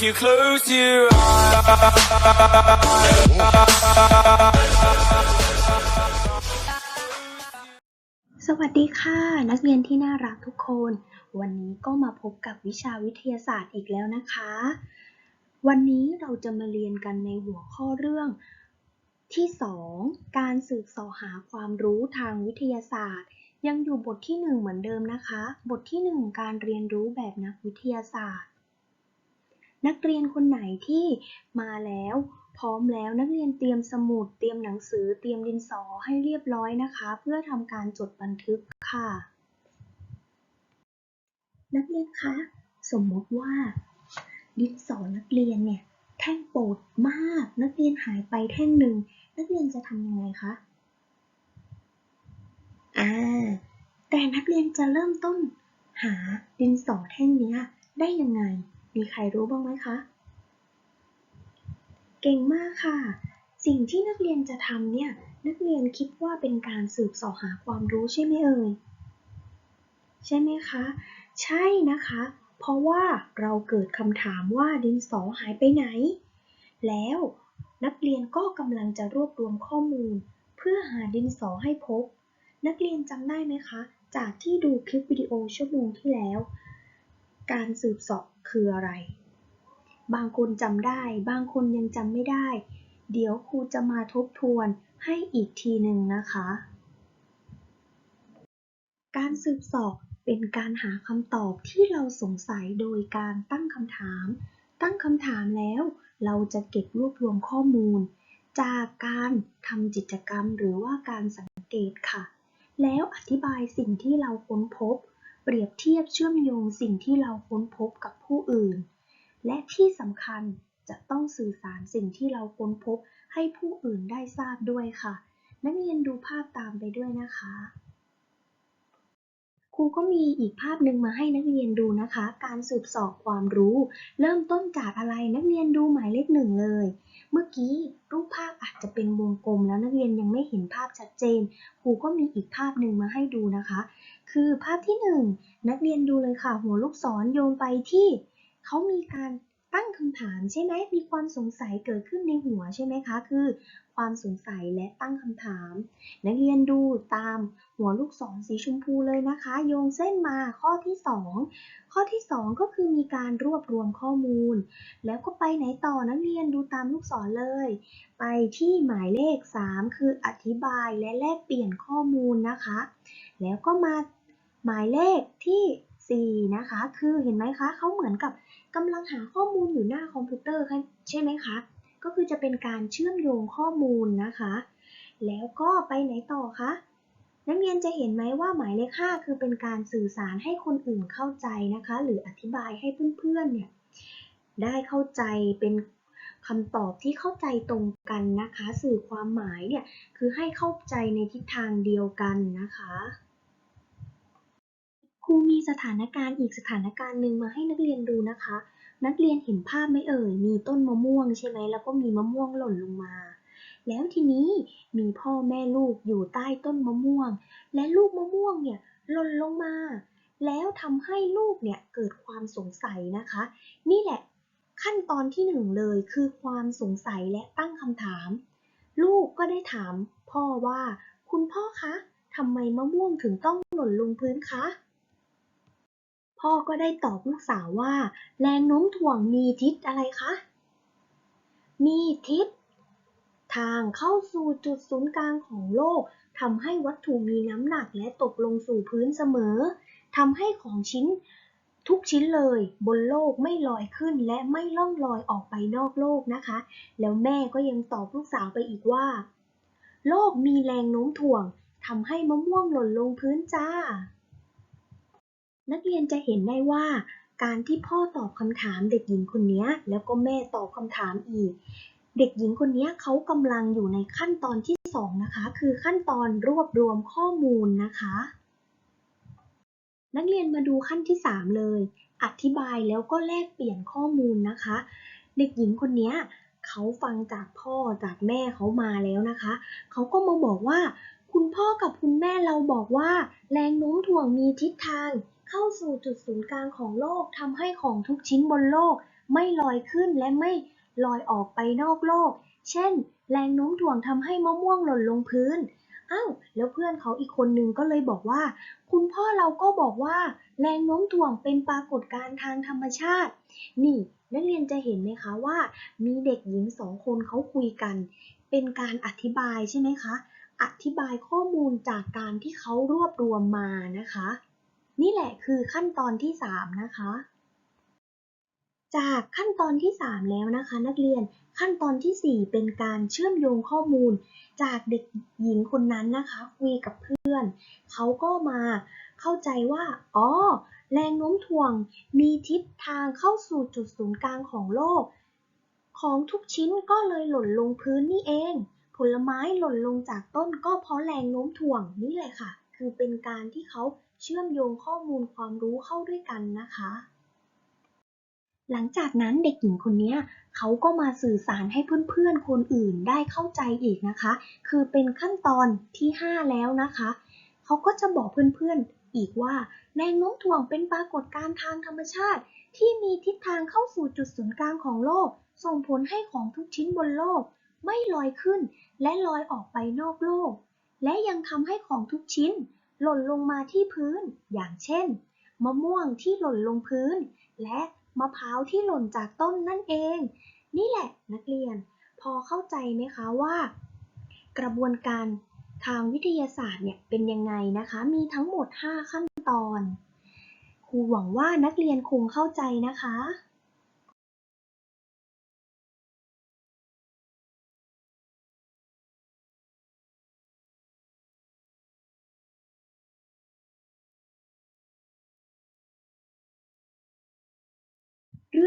if you close your eyes. สวัสดีค่ะ นักเรียนที่น่ารักทุกคน วันนี้ก็มาพบกับวิชาวิทยาศาสตร์อีกแล้วนะคะ วันนี้เราจะมาเรียนกันในหัวข้อเรื่องที่ 2 การสืบสาะหาความรู้ทางวิทยาศาสตร์ ยังอยู่บทที่ 1 เหมือนเดิมนะคะ บทที่ 1 การเรียนรู้แบบนักวิทยาศาสตร์ นักเรียนคนไหนที่มาแล้ว พร้อมแล้วนักเรียนเตรียมสมุด เตรียมหนังสือ เตรียมดินสอให้เรียบร้อยนะคะ เพื่อทำการจดบันทึกค่ะ นักเรียนคะสมมติว่า ดินสอนักเรียนเนี่ยแท่งโปรดมาก นักเรียนหายไปแท่งหนึ่งนักเรียนจะทำยังไงคะอ่าแต่นักเรียนจะเริ่มต้นหาดินสอแท่งนี้ได้ยังไง มีใครรู้บ้างไหมคะ เก่งมากค่ะ สิ่งที่นักเรียนจะทำเนี่ย นักเรียนคิดว่าเป็นการสืบสาะหาความรู้ใช่ไหมเอ่ย ใช่ไหมคะ ใช่นะคะ เพราะว่าเราเกิดคำถามว่าดินสอหายไปไหน แล้วนักเรียนก็กำลังจะรวบรวมข้อมูล เพื่อหาดินสอให้พบ นักเรียนจำได้ไหมคะ จากที่ดูคลิปวิดีโอชั่วโมงที่แล้ว การสืบสาะคืออะไร บางคนจำได้ บางคนยังจำไม่ได้ เดี๋ยวครูจะมาทบทวนให้อีกทีหนึ่งนะคะ การสืบสอบเป็นการหาคำตอบที่เราสงสัยโดยการตั้งคำถาม ตั้งคำถามแล้วเราจะเก็บรวบรวมข้อมูล จากการทำกิจกรรมหรือว่าการสังเกตค่ะ แล้วอธิบายสิ่งที่เราค้นพบ เปรียบเทียบเชื่อมโยงสิ่งที่เราค้นพบกับผู้อื่น และที่สำคัญจะต้องสื่อสารสิ่งที่เราค้นพบให้ผู้อื่นได้ทราบด้วยค่ะ นักเรียนดูภาพตามไปด้วยนะคะ ครูก็มีอีกภาพหนึ่งมาให้นักเรียนดูนะคะ การสืบสอบความรู้ เริ่มต้นจากอะไรนักเรียนดูหมายเลขหนึ่งเลย เมื่อกี้รูปภาพอาจจะเป็นวงกลม แล้วนักเรียนยังไม่เห็นภาพชัดเจน ครูก็มีอีกภาพหนึ่งมาให้ดูนะคะ คือภาพที่หนึ่งนักเรียนดูเลยค่ะ หัวลูกศรโยงไปที่เขามีการ ตั้งคำถามใช่ไหมมีความสงสัยเกิดขึ้นในหัวใช่ไหมคะ คือ ความสงสัยและตั้งคำถาม นักเรียนดูตามหัวลูกศรสีชมพูเลยนะคะ โยงเส้นมาข้อที่ 2 ข้อที่ 2 ก็คือมีการรวบรวมข้อมูล แล้วก็ไปไหนต่อนักเรียนดูตามลูกศรเลย ไปที่หมายเลข 3 คืออธิบายและแลกเปลี่ยนข้อมูลนะคะ แล้วก็มาหมายเลขที่ 4 นะคะ คือเห็นไหมคะเขาเหมือนกับ กำลังหาข้อมูลอยู่หน้าคอมพิวเตอร์ใช่ไหมคะ ก็คือจะเป็นการเชื่อมโยงข้อมูลนะคะ แล้วก็ไปไหนต่อคะ นักเรียนจะเห็นไหมว่าหมายเลข 5 คือเป็นการสื่อสารให้คนอื่นเข้าใจนะคะ หรืออธิบายให้เพื่อนๆเนี่ยได้เข้าใจเป็นคำตอบที่เข้าใจตรงกันนะคะ สื่อความหมายเนี่ยคือให้เข้าใจในทิศทางเดียวกันนะคะ รูมีสถานการณ์อีกสถานการณ์หนึ่งมาให้นักเรียนดูนะคะ นักเรียนเห็นภาพไหมเอ่ย มีต้นมะม่วงใช่ไหม แล้วก็มีมะม่วงหล่นลงมา แล้วทีนี้มีพ่อแม่ลูกอยู่ใต้ต้นมะม่วง และลูกมะม่วงเนี่ยหล่นลงมา แล้วทำให้ลูกเนี่ยเกิดความสงสัยนะคะ นี่แหละขั้นตอนที่หนึ่งเลยคือความสงสัยและตั้งคำถาม ลูกก็ได้ถามพ่อว่า คุณพ่อคะทำไมมะม่วงถึงต้องหล่นลงพื้นคะ พ่อก็ได้ตอบลูกสาวว่า แรงโน้มถ่วงมีทิศอะไรคะ มีทิศทางเข้าสู่จุดศูนย์กลางของโลกทำให้วัตถุมีน้ำหนักและตกลงสู่พื้นเสมอทำให้ของชิ้นทุกชิ้นเลยบนโลกไม่ลอยขึ้นและไม่ล่องลอยออกไปนอกโลกนะคะ แล้วแม่ก็ยังตอบลูกสาวไปอีกว่า โลกมีแรงโน้มถ่วงทำให้มะม่วงหล่นลงพื้นจ้า นักเรียนจะเห็นได้ว่า การที่พ่อตอบคำถามเด็กหญิงคนนี้แล้วก็แม่ตอบคำถามอีก เด็กหญิงคนนี้เขากำลังอยู่ในขั้นตอนที่ 2 นะคะ คือขั้นตอนรวบรวมข้อมูลนะคะ นักเรียนมาดูขั้นที่ 3 เลย อธิบายแล้วก็แลกเปลี่ยนข้อมูลนะคะ เด็กหญิงคนนี้เขาฟังจากพ่อจากแม่เขามาแล้วนะคะ เขาก็มาบอกว่า คุณพ่อกับคุณแม่เราบอกว่า แรงโน้มถ่วงมีทิศทาง เข้าสู่จุดศูนย์กลางของโลกทำให้ของทุกชิ้นบนโลกไม่ลอยขึ้นและไม่ลอยออกไปนอกโลก เช่น แรงโน้มถ่วงทำให้มะม่วงหล่นลงพื้น อ้าวแล้วเพื่อนเขาอีกคนนึงก็เลยบอกว่า คุณพ่อเราก็บอกว่า แรงโน้มถ่วงเป็นปรากฏการณ์ทางธรรมชาติ นี่นักเรียนจะเห็นไหมคะว่า มีเด็กหญิงสองคนเขาคุยกัน เป็นการอธิบายใช่ไหมคะ อธิบายข้อมูลจากการที่เขารวบรวมมานะคะ นี่แหละคือขั้นตอนที่ 3 นะคะ จากขั้นตอนที่ 3 แล้วนะคะ นักเรียนขั้นตอนทีสี่ 4 เป็นการเชื่อมโยงข้อมูล จากเด็กหญิงคนนั้นนะคะคุยกับเพื่อน เขาก็มาเข้าใจว่า อ๋อ แรงโน้มถ่วงมีทิศทางเข้าสู่จุดศูนย์กลางของโลก ของทุกชิ้นก็เลยหล่นลงพื้นนี่เอง ผลไม้หล่นลงจากต้นก็เพราะแรงโน้มถ่วงนี่แหละค่ะ คือเป็นการที่เขา เชื่อมโยงข้อมูลความรู้เข้าด้วยกันนะคะ หลังจากนั้นเด็กหญิงคนนี้เขาก็มาสื่อสารให้เพื่อนๆ คนอื่นได้เข้าใจอีกนะคะ คือเป็นขั้นตอนที่ 5 แล้วนะคะ เขาก็จะบอกเพื่อนๆอีกว่าแรงโน้มถ่วงเป็นปรากฏการณ์ทางธรรมชาติ ที่มีทิศทางเข้าสู่จุดศูนย์กลางของโลก ส่งผลให้ของทุกชิ้นบนโลก ไม่ลอยขึ้นและลอยออกไปนอกโลก และยังทำให้ของทุกชิ้น หล่นลงมาที่พื้น อย่างเช่น มะม่วงที่หล่นลงพื้น และมะพร้าวที่หล่นจากต้นนั่นเอง นี่แหละนักเรียน พอเข้าใจไหมคะว่า กระบวนการทางวิทยาศาสตร์เนี่ยเป็นยังไงนะคะ มีทั้งหมด 5 ขั้นตอน ครูหวังว่านักเรียนคงเข้าใจนะคะ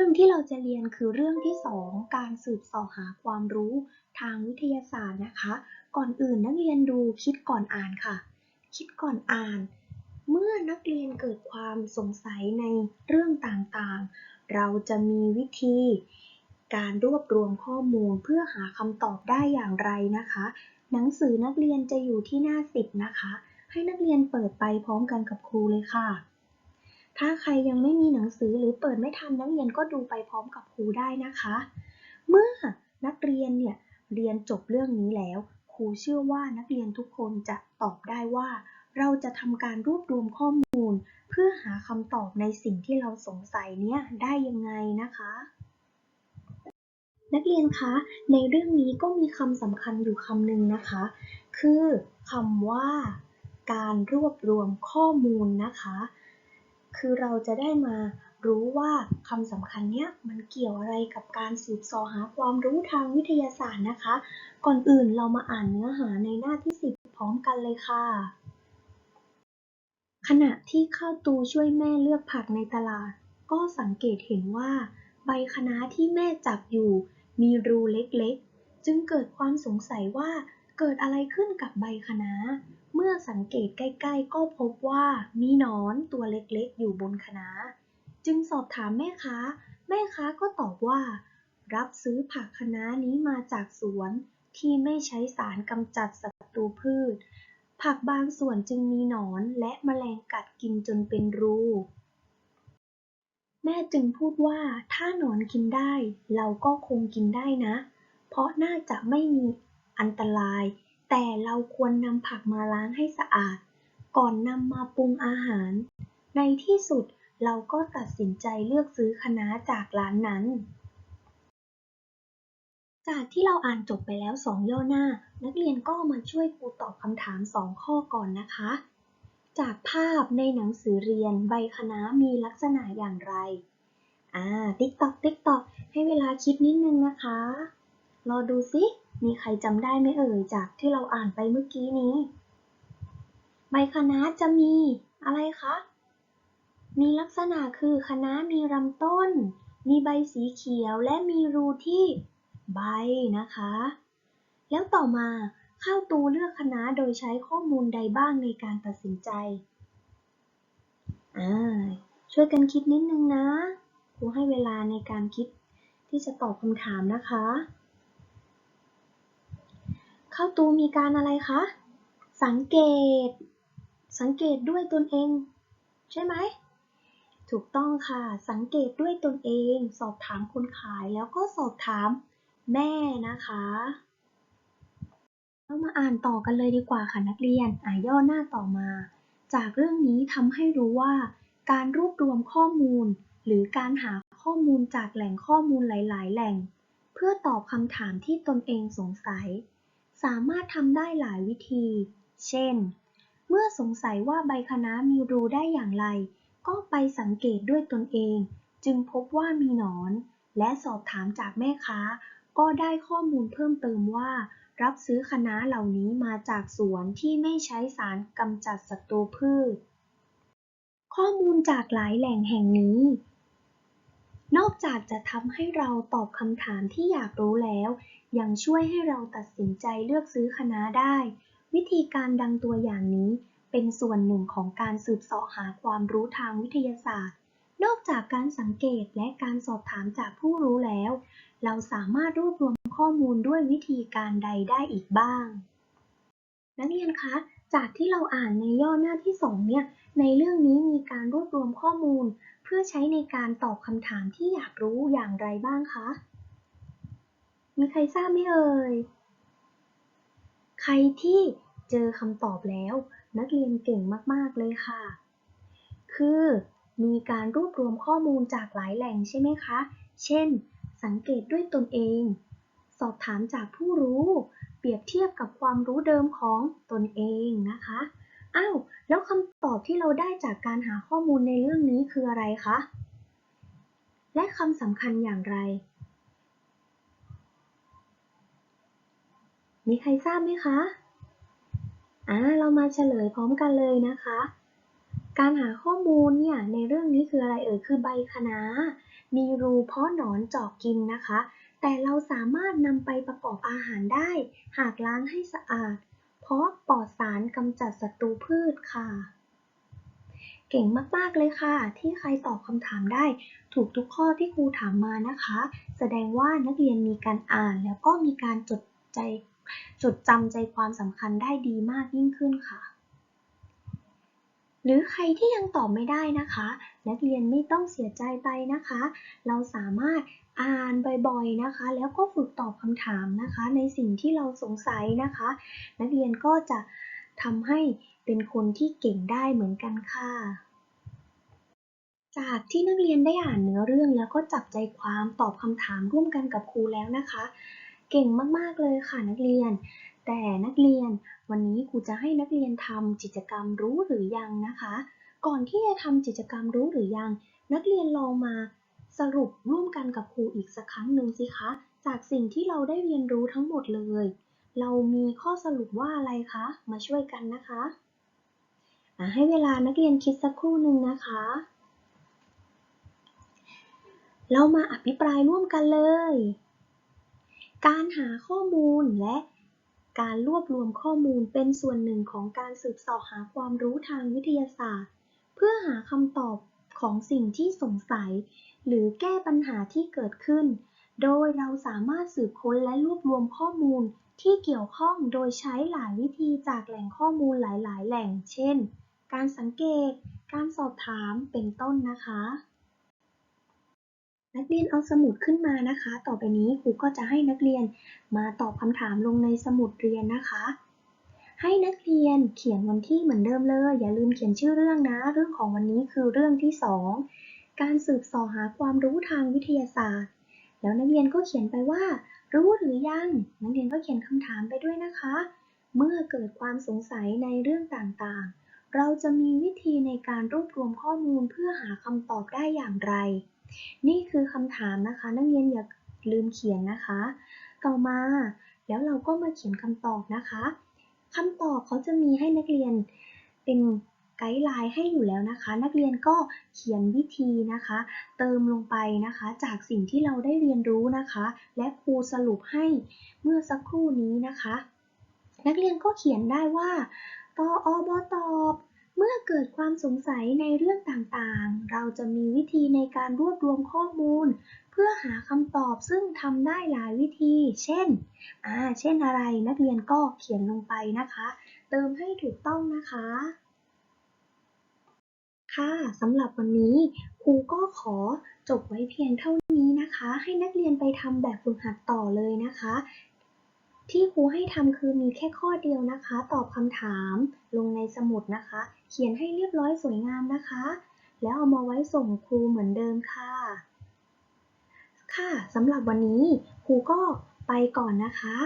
รื่องที่เราจะเรียนคือเรื่องที่ 2 การสืบสาะหาความรู้ทางวิทยาศาสตร์นะคะ ก่อนอื่นนักเรียนดูคิดก่อนอ่านค่ะ คิดก่อนอ่าน เมื่อนักเรียนเกิดความสงสัยในเรื่องต่างๆ เราจะมีวิธี การรวบรวมข้อมูลเพื่อหาคำตอบได้อย่างไรนะคะ หนังสือนักเรียนจะอยู่ที่หน้าสิบนะคะ ให้นักเรียนเปิดไปพร้อมกันกับครูเลยค่ะ ถ้าใครยังไม่มีหนังสือหรือเปิดไม่ทันนักเรียนก็ดูไปพร้อมกับครูได้นะคะ เมื่อนักเรียนเนี่ยเรียนจบเรื่องนี้แล้ว ครูเชื่อว่านักเรียนทุกคนจะตอบได้ว่า เราจะทำการรวบรวมข้อมูล เพื่อหาคำตอบในสิ่งที่เราสงสัยเนี่ยได้ยังไงนะคะนักเรียนคะ ในเรื่องนี้ก็มีคำสำคัญอยู่คำหนึ่งนะคะ คือคำว่า การรวบรวมข้อมูลนะคะ คือเราจะได้มารู้ว่าคำสำคัญเนี้ยมันเกี่ยวอะไรกับการสืบสอหาความรู้ทางวิทยาศาสตร์นะคะ ก่อนอื่นเรามาอ่านเนื้อหาในหน้าที่ 10 พร้อมกันเลยค่ะ ขณะที่ข้าวตูช่วยแม่เลือกผักในตลาด ก็สังเกตเห็นว่า ใบคะน้าที่แม่จับอยู่ มีรูเล็กๆ จึงเกิดความสงสัยว่า เกิดอะไรขึ้นกับใบคะน้า เมื่อสังเกตใกล้ ๆ ก็พบว่ามีหนอนตัวเล็กๆ อยู่บนคะน้า จึงสอบถามแม่ค้า แม่ค้าก็ตอบว่า รับซื้อผักคะน้านี้มาจากสวนที่ไม่ใช้สารกำจัดศัตรูพืช ผักบางส่วนจึงมีหนอนและแมลงกัดกินจนเป็นรูแม่จึงพูดว่าถ้าหนอนกินได้ เราก็คงกินได้นะ เพราะน่าจะไม่มี อันตราย แต่เราควรนำผักมาล้างให้สะอาด ก่อนนำมาปรุงอาหาร ในที่สุดเราก็ตัดสินใจเลือกซื้อคะน้าจากร้านนั้น จากที่เราอ่านจบไปแล้วสองย่อหน้า นักเรียนก็มาช่วยครูตอบคำถามสองข้อก่อนนะคะ จากภาพในหนังสือเรียนใบคะน้ามีลักษณะอย่างไรอ่า ติ๊กตอก ติ๊กตอก ให้เวลาคิดนิดนึงนะคะ รอดูสิ มีใครจำได้ไหมเอ่ยจากที่เราอ่านไปเมื่อกี้นี้ใบคะน้าจะมีอะไรคะ มีลักษณะคือคะน้ามีลำต้น มีใบสีเขียวและมีรูที่ใบนะคะ แล้วต่อมาข้าวตูเลือกคณะโดยใช้ข้อมูลใดบ้างในการตัดสินใจ อ่า ช่วยกันคิดนิดนึงนะ ครูให้เวลาในการคิดที่จะตอบคำถามนะคะ ข้าตูมีการอะไรคะ สังเกต สังเกตด้วยตนเอง ใช่ไหม ถูกต้องค่ะ สังเกตด้วยตนเอง สอบถามคนขายแล้วก็สอบถามแม่นะคะเรามาอ่านต่อกันเลยดีกว่าค่ะนักเรียน อ่าย่อหน้าต่อมา จากเรื่องนี้ทำให้รู้ว่า การรวบรวมข้อมูล หรือการหาข้อมูลจากแหล่งข้อมูลหลาย ๆ แหล่ง เพื่อตอบคำถามที่ตนเองสงสัย สามารถทำได้หลายวิธี เช่น เมื่อสงสัยว่าใบคะน้ามีรูได้อย่างไร ก็ไปสังเกตด้วยตนเอง จึงพบว่ามีหนอน และสอบถามจากแม่ค้า ก็ได้ข้อมูลเพิ่มเติมว่า รับซื้อคะน้าเหล่านี้มาจากสวนที่ไม่ใช้สารกำจัดศัตรูพืช ข้อมูลจากหลายแหล่งแห่งนี้ นอกจากจะทำให้เราตอบคำถามที่อยากรู้แล้ว ยังช่วยให้เราตัดสินใจเลือกซื้อคณะได้ วิธีการดังตัวอย่างนี้ เป็นส่วนหนึ่งของการสืบเสาะหาความรู้ทางวิทยาศาสตร์ นอกจากการสังเกตและการสอบถามจากผู้รู้แล้ว เราสามารถรวบรวมข้อมูลด้วยวิธีการใดได้อีกบ้าง นักเรียนคะ จากที่เราอ่านในย่อหน้าที่สองเนี่ย ในเรื่องนี้มีการรวบรวมข้อมูล เพื่อใช้ในการตอบคำถามที่อยากรู้อย่างไรบ้างคะ มีใครทราบไหมเอ่ย ใครที่เจอคำตอบแล้ว นักเรียนเก่งมากๆเลยค่ะ คือมีการรวบรวมข้อมูลจากหลายแหล่งใช่ไหมคะ เช่น สังเกตด้วยตนเอง สอบถามจากผู้รู้ เปรียบเทียบกับความรู้เดิมของตนเองนะคะ อ้าว แล้วคำตอบที่เราได้จากการหาข้อมูลในเรื่องนี้คืออะไรคะ และคำสำคัญอย่างไร มีใครทราบไหมคะ อ่า เรามาเฉลยพร้อมกันเลยนะคะ การหาข้อมูลเนี่ยในเรื่องนี้คืออะไรเอ่ย คือใบคะน้ามีรูเพาะหนอนเจาะกินนะคะ แต่เราสามารถนำไปประกอบอาหารได้ หากล้างให้สะอาด เพราะปลอดสารกำจัดศัตรูพืชค่ะ เก่งมาก ๆ เลยค่ะ ที่ใครตอบคำถามได้ ถูกทุกข้อที่ครูถามมานะคะ แสดงว่านักเรียนมีการอ่านแล้วก็มีการจดใจจดจำใจความสำคัญได้ดีมากยิ่งขึ้นค่ะ หรือใครที่ยังตอบไม่ได้นะคะ นักเรียนไม่ต้องเสียใจไปนะคะ เราสามารถอ่านบ่อยๆนะคะ แล้วก็ฝึกตอบคำถามนะคะ ในสิ่งที่เราสงสัยนะคะ นักเรียนก็จะทำให้เป็นคนที่เก่งได้เหมือนกันค่ะ จากที่นักเรียนได้อ่านเนื้อเรื่องแล้วก็จับใจความตอบคำถามร่วมกันกับครูแล้วนะคะ เก่งมากๆเลยค่ะนักเรียน แต่นักเรียน วันนี้ครูจะให้นักเรียนทำกิจกรรมรู้หรือยังนะคะ ก่อนที่จะทำกิจกรรมรู้หรือยัง นักเรียนลองมาสรุปร่วมกันกับครูอีกสักครั้งหนึ่งสิคะ จากสิ่งที่เราได้เรียนรู้ทั้งหมดเลย เรามีข้อสรุปว่าอะไรคะ มาช่วยกันนะคะอะให้เวลานักเรียนคิดสักครู่หนึ่งนะคะ เรามาอภิปรายร่วมกันเลย การหาข้อมูลและ การรวบรวมข้อมูลเป็นส่วนหนึ่งของการสืบสาะหาความรู้ทางวิทยาศาสตร์ เพื่อหาคำตอบของสิ่งที่สงสัย หรือแก้ปัญหาที่เกิดขึ้น โดยเราสามารถสืบค้นและรวบรวมข้อมูลที่เกี่ยวข้องโดยใช้หลายวิธีจากแหล่งข้อมูลหลาย ๆ แหล่ง เช่น การสังเกต การสอบถาม เป็นต้นนะคะ นักเรียนเอาสมุดขึ้นมานะคะ ต่อไปนี้ครูก็จะให้นักเรียนมาตอบคำถามลงในสมุดเรียนนะคะ ให้นักเรียนเขียนวันที่เหมือนเดิมเลย อย่าลืมเขียนชื่อเรื่องนะ เรื่องของวันนี้คือเรื่องที่ 2 การสืบสาะหาความรู้ทางวิทยาศาสตร์ แล้วนักเรียนก็เขียนไปว่า รู้หรือยัง นักเรียนก็เขียนคำถามไปด้วยนะคะ เมื่อเกิดความสงสัยในเรื่องต่างๆ เราจะมีวิธีในการรวบรวมข้อมูลเพื่อหาคำตอบได้อย่างไร นี่คือคำถามนะคะ นักเรียนอย่าลืมเขียนนะคะ ต่อมาแล้วเราก็มาเขียนคำตอบนะคะคำตอบเขาจะมีให้นักเรียนเป็นไกด์ไลน์ให้อยู่แล้วนะคะ นักเรียนก็เขียนวิธีนะคะ เติมลงไปนะคะ จากสิ่งที่เราได้เรียนรู้นะคะ และครูสรุปให้เมื่อสักครู่นี้นะคะ นักเรียนก็เขียนได้ว่าตออบตอบ มื่อเกิดความสงสัยในเรื่องต่างๆ เราจะมีวิธีในการรวบรวมข้อมูล เพื่อหาคำตอบซึ่งทำได้หลายวิธี เช่น อ่า เช่นอะไร นักเรียนก็เขียนลงไปนะคะ เติมให้ถูกต้องนะคะ ค่ะสำหรับวันนี้ครูก็ขอจบไว้เพียงเท่านี้นะคะ ให้นักเรียนไปทำแบบฝึกหัดต่อเลยนะคะ ที่ครูให้ทำคือมีแค่ข้อเดียวนะคะ ตอบคำถามลงในสมุดนะคะ เขียนให้เรียบร้อยสวยงามนะคะ แล้วเอามาไว้ส่งครูเหมือนเดิมค่ะ ค่ะสำหรับวันนี้ครูก็ไปก่อนนะคะ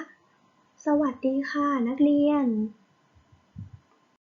สวัสดีค่ะนักเรียน